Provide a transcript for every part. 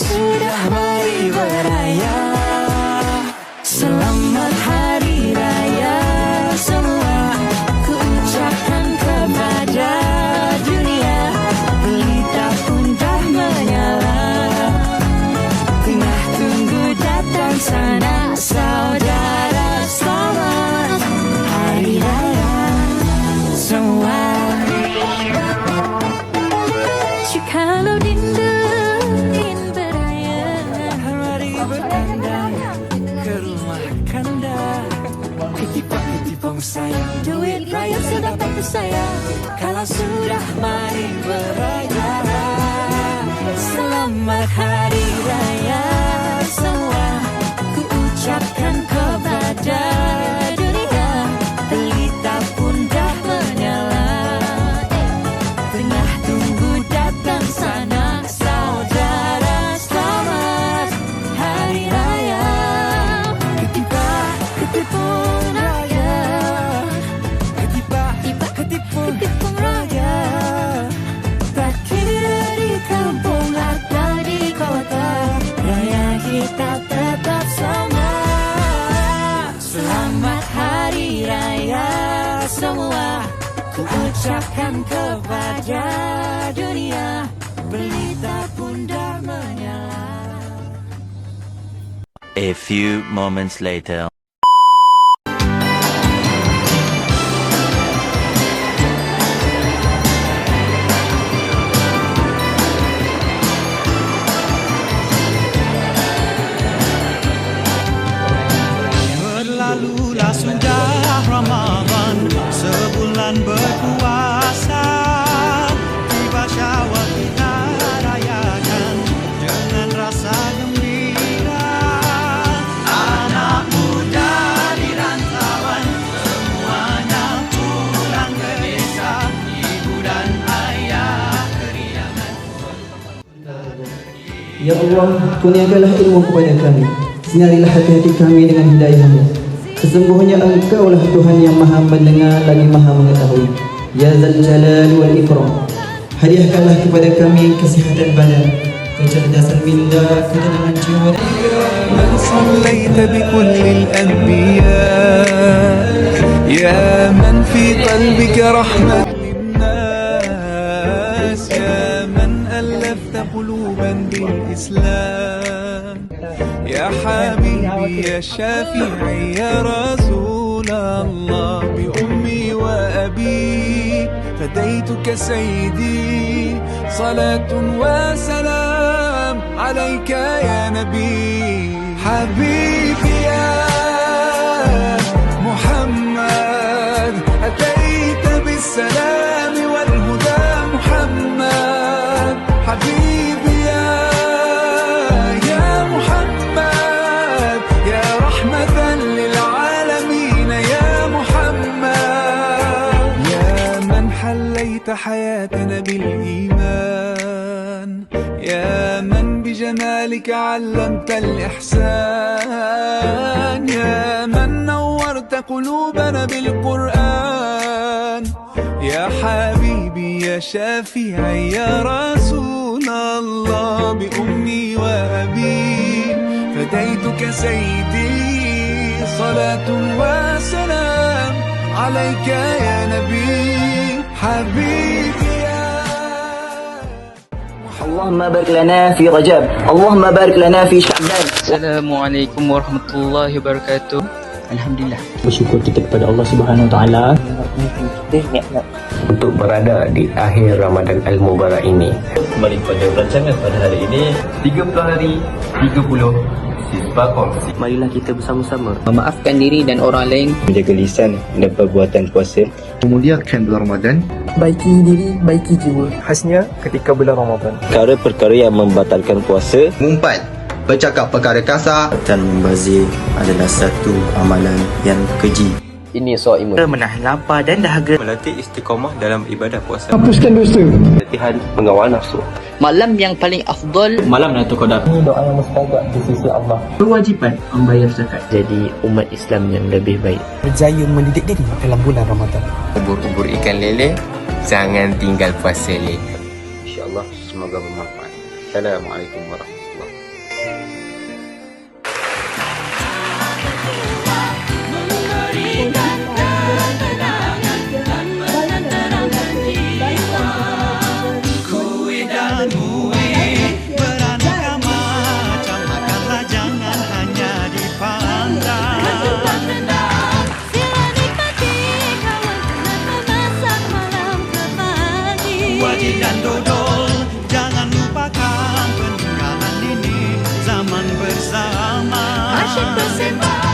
sudah mari beraya tersayang Kalau sudah mari beraya Ku ucapkan kepada dunia menyala A few moments later. Ya Allah, kurniakanlah ilmu kepada kami. Sinarilah hati-hati kami dengan hidayahMu. Sesungguhnya Engkau lah Tuhan yang Maha Mendengar lagi Maha Mengetahui. Ya Zal Jalal wal Ikram. Hadiahkanlah kepada kami kesihatan badan, kecerdasan minda, ketenangan jiwa. Man sallait bi kulli al-anbiya. Ya man fi qalbika rahmat. قلوبا بالإسلام. يا حبيبي يا شافعي يا رسول الله بأمي وأبي فديتك سيدي. صلاة وسلام عليك يا نبي. حبيبي يا محمد أتيت بالسلام. حياتنا بالإيمان. يا من بجمالك علمت الإحسان. يا من نورت قلوبنا بالقرآن. يا حبيبي يا شافعي يا رسول الله بأمي وأبي. فديتك سيدي صلاة وسلام عليك يا نبي. حبيبي يا اللهم بارك لنا في رجب اللهم بارك لنا في شعبان Assalamualaikum warahmatullahi wabarakatuh. Alhamdulillah bersyukur kita kepada Allah Subhanahu Wa Taala untuk berada di akhir Ramadan Al-Mubarak ini. kembali kepada perancangan pada hari ini 30 hari 30 siswa kongsi marilah kita bersama-sama. Memaafkan diri dan orang lain. Menjaga lisan dan perbuatan puasa. memuliakan bulan Ramadan. Baiki diri baiki jiwa. Khasnya ketika bulan Ramadan. Perkara-perkara yang membatalkan puasa mengumpat bercakap perkara kasar. Dan membazir adalah satu amalan yang keji. ini soal imun. Menahan lapar dan dahaga. melatih istiqamah dalam ibadah puasa. Hapuskan dosa. Latihan mengawal nafsu malam yang paling afdol malam lah tu ini doa yang mustajab di sisi Allah. Kewajipan membayar zakat. Jadi umat Islam yang lebih baik. Berjaya mendidik diri dalam bulan Ramadan. Ubur-ubur ikan lele jangan tinggal puasa lele. insyaAllah semoga bermanfaat. Assalamualaikum warahmatullahi semana.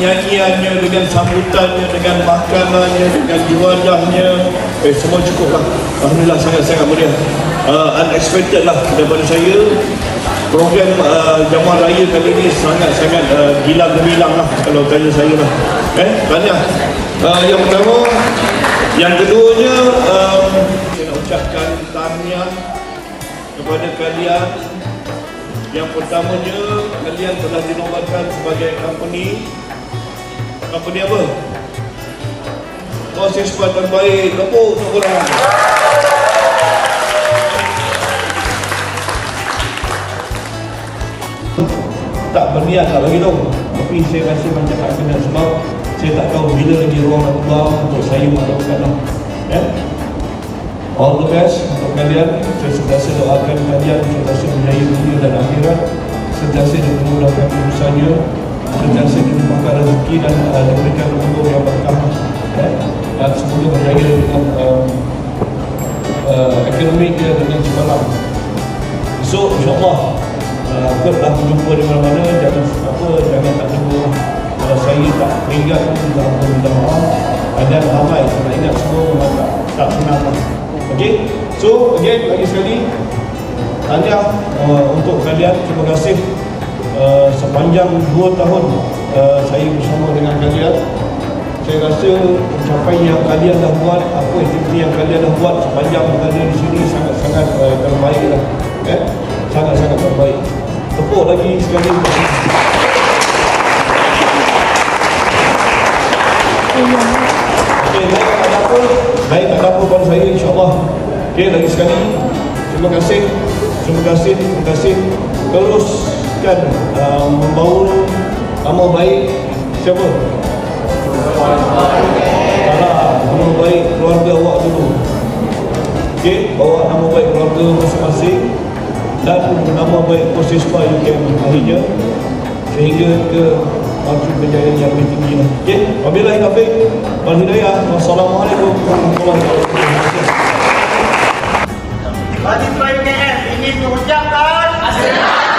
Nyanyiannya, dengan sambutannya, dengan makanannya, dengan jualahnya, eh semua cukup lah. Alhamdulillah sangat-sangat meriah. Uh, unexpected lah daripada saya. Program uh, Jamuan Raya kali ini sangat-sangat uh, gila gemilang lah kalau tanya saya lah. Eh, tanya. Uh, yang pertama, yang keduanya, um, saya nak ucapkan tahniah kepada kalian yang pertamanya, kalian telah dinobatkan sebagai company Company apa? Oh, siswa terbaik, tepuk untuk korang Tak berniat nak bagi tahu Tapi saya rasa macam tak kena sebab Saya tak tahu bila lagi ruang nak untuk saya melakukan lah Ya? All the best untuk kalian. Saya sentiasa doakan kalian sentiasa menjaya dunia dan akhirat. Sentiasa dimudahkan urusanya. Sentiasa dimudahkan rezeki dan uh, diberikan umur yang berkah. Ya? Dan semoga berjaya dengan uh, uh, akademik dia dengan semalam. Esok insyaAllah uh, apa dah berjumpa di mana-mana jangan apa jangan tak tunggu kalau saya tak teringat minta ampun minta maaf ada ramai saya ingat semua tak, tak senang Okay, so again lagi sekali tanya uh, untuk kalian terima kasih uh, sepanjang 2 tahun uh, saya bersama dengan kalian saya rasa pencapaian yang kalian dah buat apa aktiviti yang kalian dah buat sepanjang berada di sini sangat-sangat uh, terbaik lah eh? sangat-sangat terbaik. Tepuk lagi sekali. Okay, baik tak ada apa Baik tak ada apa pada saya insyaAllah. Okay, lagi sekali. Terima kasih. Terima kasih, terima kasih teruskan uh, membawa nama baik siapa? nama baik keluarga awak dulu Okey, bawa nama baik keluarga masing-masing dan nama baik posisi UK akhirnya sehingga ke maju berjaya yang lebih tinggi lah. Okey, wabillahi taufiq wal hidayah. Wassalamualaikum warahmatullahi wabarakatuh. Mahasiswa UKM ingin diucap Sinai.